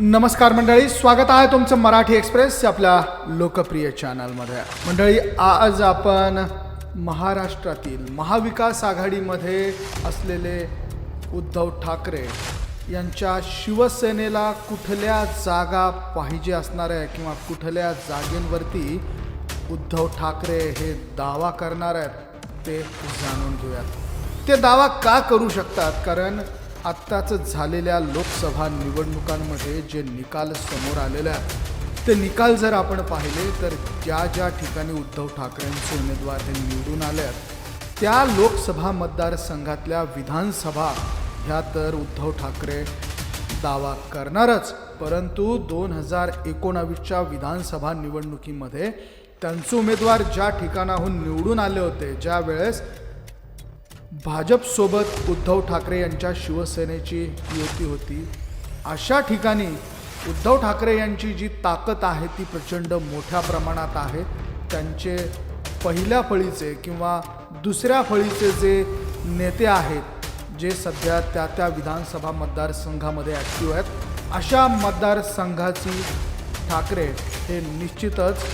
नमस्कार मंडळी स्वागत आहे तुमचं मराठी एक्सप्रेस आपल्या लोकप्रिय चॅनलमध्ये. मंडळी आज आपण महाराष्ट्रातील महाविकास आघाडीमध्ये असलेले उद्धव ठाकरे यांच्या शिवसेनेला कुठल्या जागा पाहिजे असणार आहे किंवा कुठल्या जागेंवरती उद्धव ठाकरे हे दावा करणार आहेत ते जाणून घेऊयात. ते दावा का करू शकतात? कारण आत्ताच झालेल्या लोकसभा निवडणुकांमध्ये जे निकाल समोर आलेले आहेत ते निकाल जर आपण पाहिले तर ज्या ज्या ठिकाणी उद्धव ठाकरेंचे उमेदवार हे निवडून आले आहेत त्या लोकसभा मतदारसंघातल्या विधानसभा ह्या तर उद्धव ठाकरे दावा करणारच. परंतु दोन हजार एकोणावीसच्या विधानसभा निवडणुकीमध्ये त्यांचे उमेदवार ज्या ठिकाणाहून निवडून आले होते ज्या वेळेस भाजपसोबत उद्धव ठाकरे यांच्या शिवसेनेची युती होती. अशा ठिकाणी उद्धव ठाकरे यांची जी ताकद आहे ती प्रचंड मोठ्या प्रमाणात आहे. त्यांचे पहिल्या फळीचे किंवा दुसऱ्या फळीचे जे नेते आहेत जे सध्या त्या त्या विधानसभा मतदारसंघामध्ये ॲक्टिव्ह आहेत अशा मतदारसंघाची ठाकरे हे निश्चितच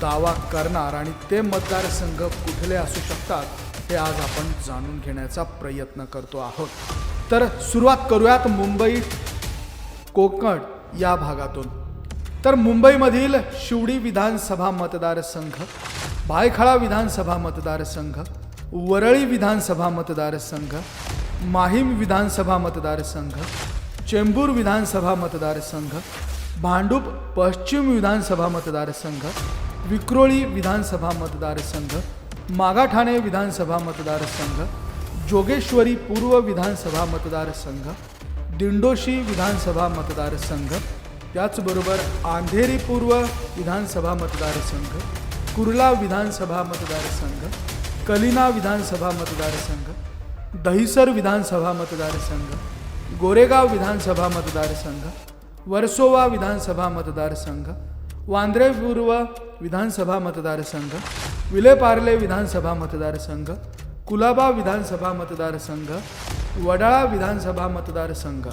दावा करणार आणि ते मतदारसंघ कुठले असू शकतात हे आज आपण जाणून घेण्याचा प्रयत्न करतो आहोत. तर सुरुवात करूयात मुंबई कोकण या भागातून. तर मुंबईमधील शिवडी विधानसभा मतदारसंघ भायखळा विधानसभा मतदारसंघ वरळी विधानसभा मतदारसंघ माहीम विधानसभा मतदारसंघ चेंबूर विधानसभा मतदारसंघ भांडूप पश्चिम विधानसभा मतदारसंघ विक्रोळी विधानसभा मतदारसंघ मागाठाणे विधानसभा मतदारसंघ जोगेश्वरी पूर्व विधानसभा मतदारसंघ दिंडोशी विधानसभा मतदारसंघ त्याचबरोबर अंधेरी पूर्व विधानसभा मतदारसंघ कुर्ला विधानसभा मतदारसंघ कलिना विधानसभा मतदारसंघ दहिसर विधानसभा मतदारसंघ गोरेगाव विधानसभा मतदारसंघ वर्सोवा विधानसभा मतदारसंघ वांद्रे पूर्व विधानसभा मतदारसंघ विलेपार्ले विधानसभा मतदारसंघ कुलाबा विधानसभा मतदारसंघ वडाळा विधानसभा मतदारसंघ.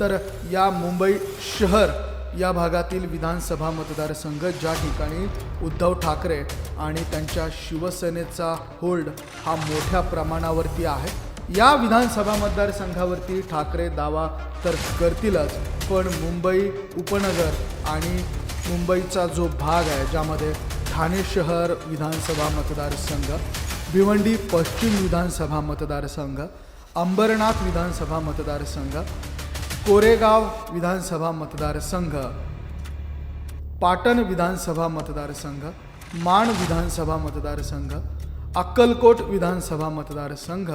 तर या मुंबई शहर या भागातील विधानसभा मतदारसंघ ज्या ठिकाणी उद्धव ठाकरे आणि त्यांच्या शिवसेनेचा होल्ड हा मोठ्या प्रमाणावरती आहे या विधानसभा मतदारसंघावरती ठाकरे दावा तर करतीलच पण मुंबई उपनगर आणि मुंबईचा जो भाग आहे ज्यामध्ये ठाणे शहर विधानसभा मतदारसंघ भिवंडी पश्चिम विधानसभा मतदारसंघ अंबरनाथ विधानसभा मतदारसंघ कोरेगाव विधानसभा मतदारसंघ पाटण विधानसभा मतदारसंघ माण विधानसभा मतदारसंघ अक्कलकोट विधानसभा मतदारसंघ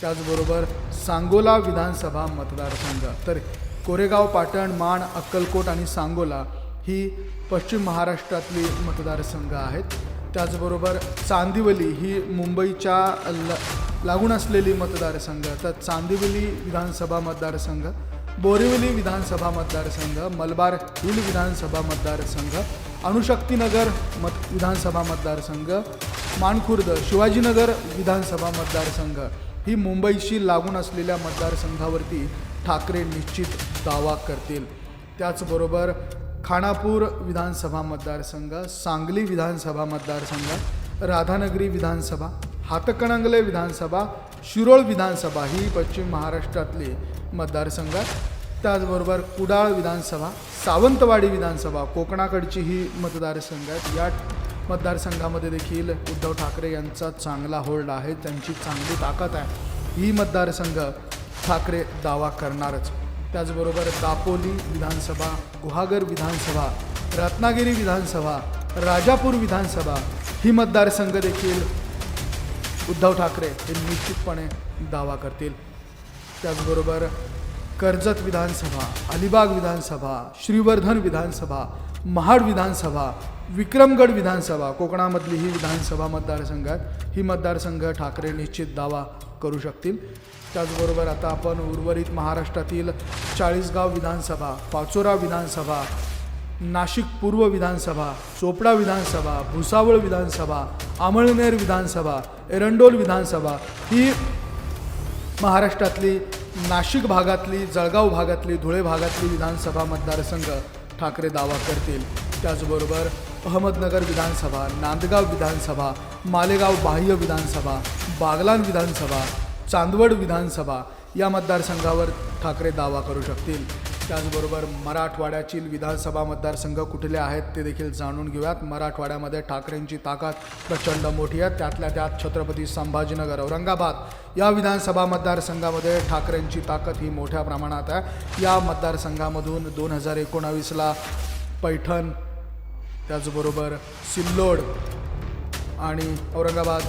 त्याचबरोबर सांगोला विधानसभा मतदारसंघ. तर कोरेगाव पाटण माण अक्कलकोट आणि सांगोला ही पश्चिम महाराष्ट्रातली मतदारसंघ आहेत. त्याचबरोबर चांदिवली ही मुंबईच्या ल लागून असलेली मतदारसंघ तर चांदिवली विधानसभा मतदारसंघ बोरिवली विधानसभा मतदारसंघ मलबार हिल विधानसभा मतदारसंघ अणुशक्तीनगर मत विधानसभा मतदारसंघ मानखुर्द शिवाजीनगर विधानसभा मतदारसंघ ही मुंबईशी लागून असलेल्या मतदारसंघावरती ठाकरे निश्चित दावा करतील. त्याचबरोबर खानापूर विधानसभा मतदारसंघ सांगली विधानसभा मतदारसंघ राधानगरी विधानसभा हातकणंगले विधानसभा शिरोळ विधानसभा ही पश्चिम महाराष्ट्रातली मतदारसंघ त्याचबरोबर कुडाळ विधानसभा सावंतवाडी विधानसभा कोकणाकडची ही मतदारसंघ आहेत. या मतदारसंघामध्ये देखील उद्धव ठाकरे यांचा चांगला होल्ड आहे. त्यांची चांगली ताकद आहे. ही मतदारसंघ ठाकरे दावा करणारच. त्याचबरोबर दापोली विधानसभा गुहागर विधानसभा रत्नागिरी विधानसभा राजापूर विधानसभा ही मतदारसंघ देखील उद्धव ठाकरे हे निश्चितपणे दावा करतील. त्याचबरोबर कर्जत विधानसभा अलिबाग विधानसभा श्रीवर्धन विधानसभा महाड विधानसभा विक्रमगड विधानसभा कोकणामधली ही विधानसभा मतदारसंघ आहेत ही मतदारसंघ ठाकरे निश्चित दावा करू शकतील. त्याचबरोबर आता आपण उर्वरित महाराष्ट्रातील चाळीसगाव विधानसभा पाचोरा विधानसभा नाशिक पूर्व विधानसभा चोपडा विधानसभा भुसावळ विधानसभा आमळनेर विधानसभा एरंडोल विधानसभा ही महाराष्ट्रातली नाशिक भागातली जळगाव भागातली धुळे भागातली विधानसभा मतदारसंघ ठाकरे दावा करतील. त्याचबरोबर अहमदनगर विधानसभा नांदगाव विधानसभा मालेगाव बाह्य विधानसभा बागलान विधानसभा चांदवड विधानसभा या मतदारसंघावर ठाकरे दावा करू शकतील. त्याचबरोबर मराठवाड्यातील विधानसभा मतदारसंघ कुठले आहेत ते देखील जाणून घेऊयात. मराठवाड्यामध्ये ठाकरेंची ताकद प्रचंड मोठी आहे. त्यातल्या त्यात छत्रपती संभाजीनगर औरंगाबाद या विधानसभा मतदारसंघामध्ये ठाकरेंची ताकद ही मोठ्या प्रमाणात आहे. या मतदारसंघामधून दोन हजार एकोणावीसला पैठण त्याचबरोबर सिल्लोड आणि औरंगाबाद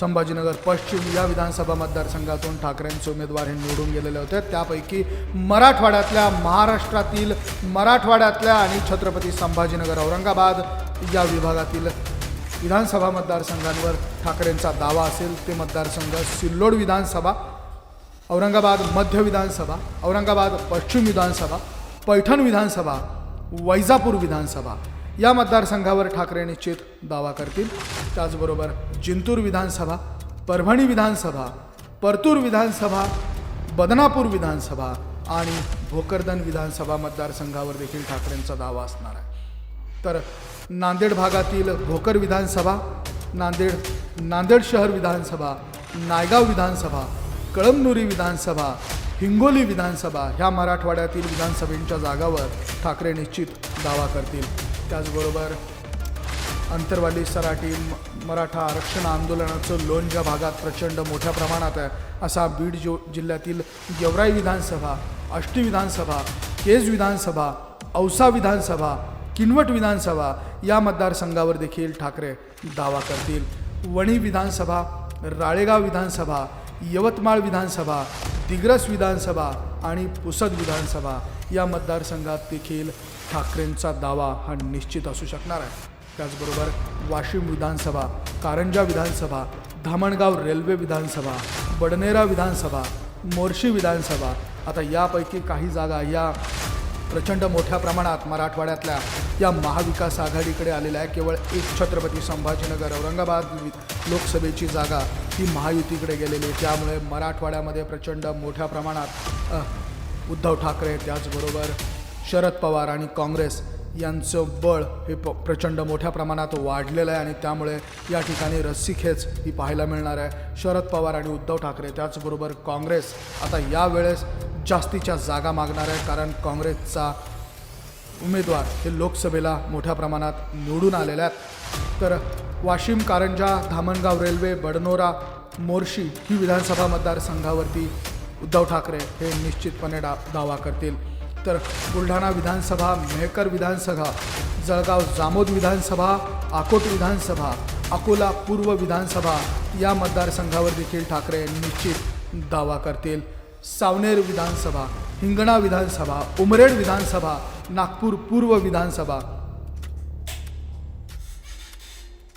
संभाजीनगर पश्चिम या विधानसभा मतदारसंघातून ठाकरेंचे उमेदवार हे निवडून गेलेले होते. त्यापैकी मराठवाड्यातल्या महाराष्ट्रातील मराठवाड्यातल्या आणि छत्रपती संभाजीनगर औरंगाबाद या विभागातील विधानसभा मतदारसंघांवर ठाकरेंचा दावा असेल ते मतदारसंघ सिल्लोड विधानसभा औरंगाबाद मध्य विधानसभा औरंगाबाद पश्चिम विधानसभा पैठण विधानसभा वैजापूर विधानसभा या मतदारसंघावर ठाकरे निश्चित दावा करतील. त्याचबरोबर जिंतूर विधानसभा परभणी विधानसभा परतूर विधानसभा बदनापूर विधानसभा आणि भोकरदन विधानसभा मतदारसंघावर देखील ठाकरेंचा दावा असणार आहे. तर नांदेड भागातील भोकर विधानसभा नांदेड नांदेड शहर विधानसभा नायगाव विधानसभा कळमनुरी विधानसभा हिंगोली विधानसभा ह्या मराठवाड्यातील विधानसभेच्या जागावर ठाकरे निश्चित दावा करतील. त्याचबरोबर अंतरवाली सराटी म- मराठा आरक्षण आंदोलनाचं लोन ज्या भागात प्रचंड मोठ्या प्रमाणात आहे असा बीड जो जिल्ह्यातील गेवराई विधानसभा अष्टी विधानसभा केज विधानसभा औसा विधानसभा किनवट विधानसभा या मतदारसंघावर देखील ठाकरे दावा करतील. वणी विधानसभा राळेगाव विधानसभा यवतमाळ विधानसभा दिग्रस विधानसभा आणि पुसद विधानसभा या मतदारसंघात देखील ठाकरेंचा दावा हा निश्चित असू शकणार आहे. त्याचबरोबर वाशिम विधानसभा कारंजा विधानसभा धामणगाव रेल्वे विधानसभा बडनेरा विधानसभा मोर्शी विधानसभा. आता यापैकी काही जागा या प्रचंड मोठ्या प्रमाणात मराठवाड्यातल्या या महाविकास आघाडीकडे आलेल्या आहे केवळ एक छत्रपती संभाजीनगर औरंगाबाद लोकसभेची जागा ही महायुतीकडे गेलेली आहे. त्यामुळे मराठवाड्यामध्ये प्रचंड मोठ्या प्रमाणात उद्धव ठाकरे त्याचबरोबर शरद पवार आणि काँग्रेस यांचं बळ हे प प्रचंड मोठ्या प्रमाणात वाढलेलं आहे आणि त्यामुळे या ठिकाणी रस्सीखेच ही पाहायला मिळणार आहे. शरद पवार आणि उद्धव ठाकरे त्याचबरोबर काँग्रेस आता यावेळेस जास्तीच्या जागा मागणार आहे कारण काँग्रेसचा उमेदवार हे लोकसभेला मोठ्या प्रमाणात निवडून आलेले आहेत. तर वाशिम कारंजा धामणगाव रेल्वे बडनोरा मोर्शी ही विधानसभा मतदारसंघावरती उद्धव ठाकरे हे निश्चितपणे डा दावा करतील. तर बुलढाणा विधानसभा मेहकर विधानसभा जळगाव जामोद विधानसभा आकोट विधानसभा अकोला पूर्व विधानसभा या मतदारसंघावर देखील ठाकरे निश्चित दावा करतील. सावनेर विधानसभा हिंगणा विधानसभा उमरेड विधानसभा नागपूर पूर्व विधानसभा.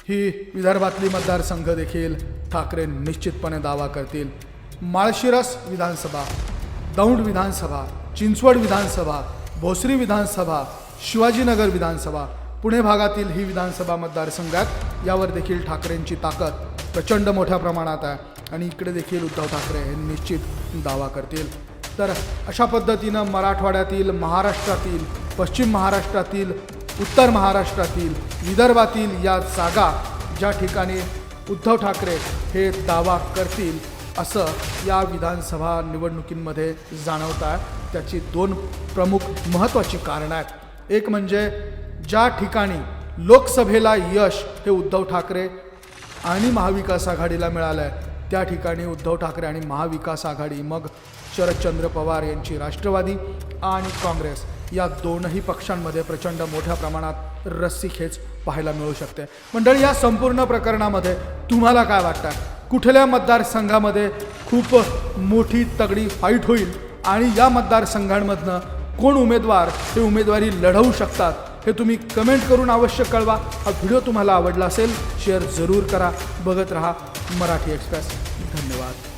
ही विदर्भातली मतदारसंघ देखील ठाकरे निश्चितपणे दावा करतील. माळशिरस विधानसभा दौंड विधानसभा चिंचवड विधानसभा भोसरी विधानसभा शिवाजीनगर विधानसभा पुणे भागातील ही विधानसभा मतदारसंघात यावर देखील ठाकरेंची ताकद प्रचंड मोठ्या प्रमाणात आहे आणि इकडे देखील उद्धव ठाकरे हे निश्चित दावा करतील. तर अशा पद्धतीनं मराठवाड्यातील महाराष्ट्रातील पश्चिम महाराष्ट्रातील उत्तर महाराष्ट्रातील विदर्भातील या जागा ज्या ठिकाणी उद्धव ठाकरे हे दावा करतील असं या विधानसभा निवडणुकींमध्ये जाणवत आहे त्याची दोन प्रमुख महत्त्वाची कारणं आहेत. एक म्हणजे ज्या ठिकाणी लोकसभेला यश हे उद्धव ठाकरे आणि महाविकास आघाडीला मिळालं आहे त्या ठिकाणी उद्धव ठाकरे आणि महाविकास आघाडी मग शरदचंद्र पवार यांची राष्ट्रवादी आणि काँग्रेस या दोनही पक्षांमध्ये प्रचंड मोठ्या प्रमाणात रस्सीखेच पाहायला मिळू शकते. मंडळी या संपूर्ण प्रकरणामध्ये तुम्हाला काय वाटतं कुठल्या मतदारसंघामध्ये खूप मोठी तगडी फाईट होईल आणि या मतदारसंघांमधनं कोण उमेदवार हे उमेदवारी लढवू शकतात हे तुम्ही कमेंट करून अवश्य कळवा. हा व्हिडिओ तुम्हाला आवडला असेल शेअर जरूर करा. बघत रहा मराठी एक्सप्रेस धन्यवाद.